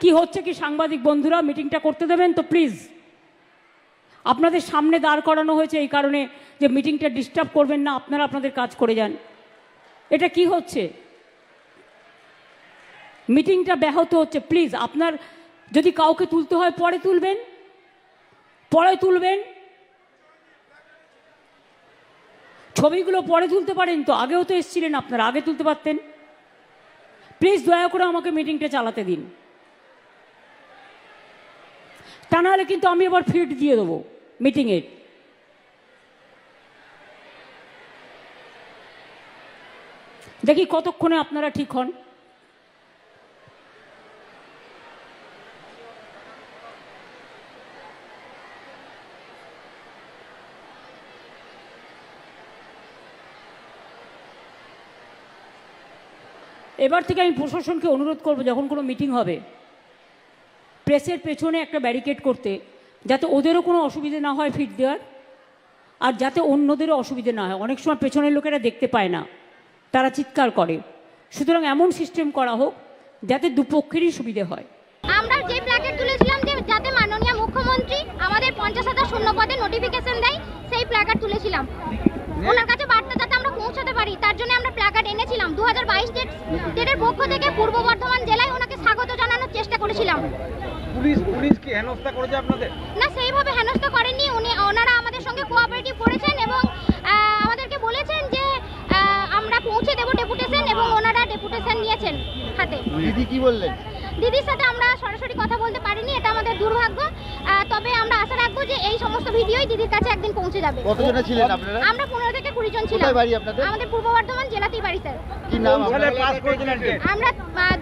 কি হচ্ছে কি সাংবাদিক বন্ধুরা? মিটিংটা করতে দেবেন তো প্লিজ আপনাদের সামনে দাঁড় করানো হয়েছে এই কারণে যে মিটিংটা ডিস্টার্ব করবেন না, আপনারা আপনাদের কাজ করে যান। এটা কি হচ্ছে? মিটিংটা ব্যাহত হচ্ছে প্লিজ আপনার যদি কাউকে তুলতে হয়, পরে তুলবেন। পরে তুলবেন। ছবিগুলো পরে তুলতে পারেন তো, আগেও তো এসছিলেন আপনারা, আগে তুলতে পারতেন। প্লিজ দয়া করে আমাকে মিটিংটা চালাতে দিন। তা নাহলে কিন্তু আমি আবার ফিড দিয়ে দেবো মিটিংয়ের দেখি কতক্ষণে আপনারা ঠিক হন। এবার থেকে আমি প্রশাসনকে অনুরোধ করব, যখন কোনো মিটিং হবে। প্রেসের পেছনে একটা ব্যারিকেড করতে, যাতে ওদেরও কোনো অসুবিধে না হয় ফিট দেওয়ার, আর যাতে অন্যদেরও অসুবিধে না হয়। অনেক সময় পেছনের লোকেরা দেখতে পায় না, তারা চিৎকার করে। সুতরাং এমন সিস্টেম করা হোক, যাতে দুপক্ষেরই সুবিধে হয়। আমরা যে প্ল্যাকেট তুলেছিলাম যে, যাতে মাননীয় মুখ্যমন্ত্রী আমাদের পঞ্চাশ হাজার শূন্য পদে নোটিফিকেশন দেয়, সেই প্ল্যাকার্ড তুলেছিলাম। ওনার কাছে বার্তা যাতে আমরা পৌঁছাতে পারি, তার জন্য আমরা প্ল্যাকার্ড এনেছিলাম। দু হাজার বাইশ ডেটের পক্ষ থেকে পূর্ব বর্ধমান পুলিশ পুলিশ কি হেনস্থা করেছে আপনাদের? না সেইভাবে হেনস্থা করেননি। উনি ওনারা আমাদের সঙ্গে কোঅপারেটিভ করেছেন এবং আমাদেরকে বলেছেন যে আমরা পৌঁছে দেব ডেপুটেশন এবং ওনারা ডেপুটেশন নিয়েছেন হাতে। দিদি কি বললেন? দিদির সাথে আমরা সরাসরি কথা বলতে পারিনি এটা আমাদের দুর্ভাগ্য। রাখব যে এই সমস্ত ভিডিওই দিদির কাছে একদিন পৌঁছে যাবে। কতজনে ছিলেন আপনারা? আমরা পনেরো থেকে কুড়ি জন ছিলাম। কোথায় বাড়ি আপনাদের? আমাদের পূর্ব বর্ধমান জেলাতেই বাড়ি স্যার। কি নাম সালে পাস করেছিলেন? আমরা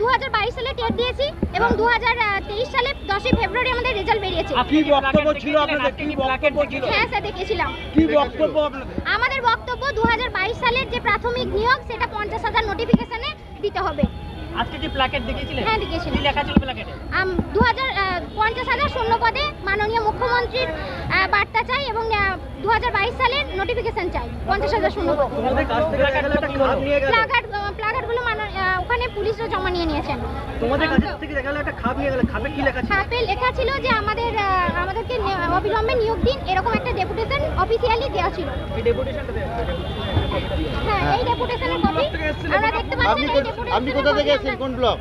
দু হাজার বাইশ সালে টেট দিয়েছি এবং দু হাজার তেইশ সালে দশই ফেব্রুয়ারি আমাদের রেজাল্ট বেরিয়েছে। কি বক্তব্য ছিল আপনাদের? কি বক্তব্য ছিল? হ্যাঁ স্যার দেখেছিলাম কি বক্তব্য আপনাদের? আমাদের বক্তব্য দু সালের যে প্রাথমিক নিয়োগ সেটা পঞ্চাশ হাজার নোটিফিকেশনে দিতে হবে। আজকে যে প্ল্যাকেট দেখিয়েছিলেন? হ্যাঁ দেখেছিলাম কি লেখা ছিল প্ল্যাকেটে দু হাজার পঞ্চাশ হাজার শূন্য পদে মাননীয় মুখ্যমন্ত্রীর আহ, বার্তা চাই এবং দু হাজার বাইশ সালের নোটিফিকেশন চাই পঞ্চাশ হাজার শূন্য প্লাকার্ড প্লাকার্ডগুলো ওখানে পুলিশরা জমা নিয়ে নিয়েছেন। লেখা ছিল? ছাপে লেখা ছিল যে আমাদের আমাদেরকে অবিলম্বে নিয়োগ দিন এরকম একটা ডেপুটেশন অফিসিয়ালি দেওয়া ছিল। হ্যাঁ এই ডেপুটেশনের কপি আমরা দেখতে পাচ্ছি আপনি কোথা- ডেপুটেশনের আপনি কোথা থেকে এসেছেন? কোন ব্লক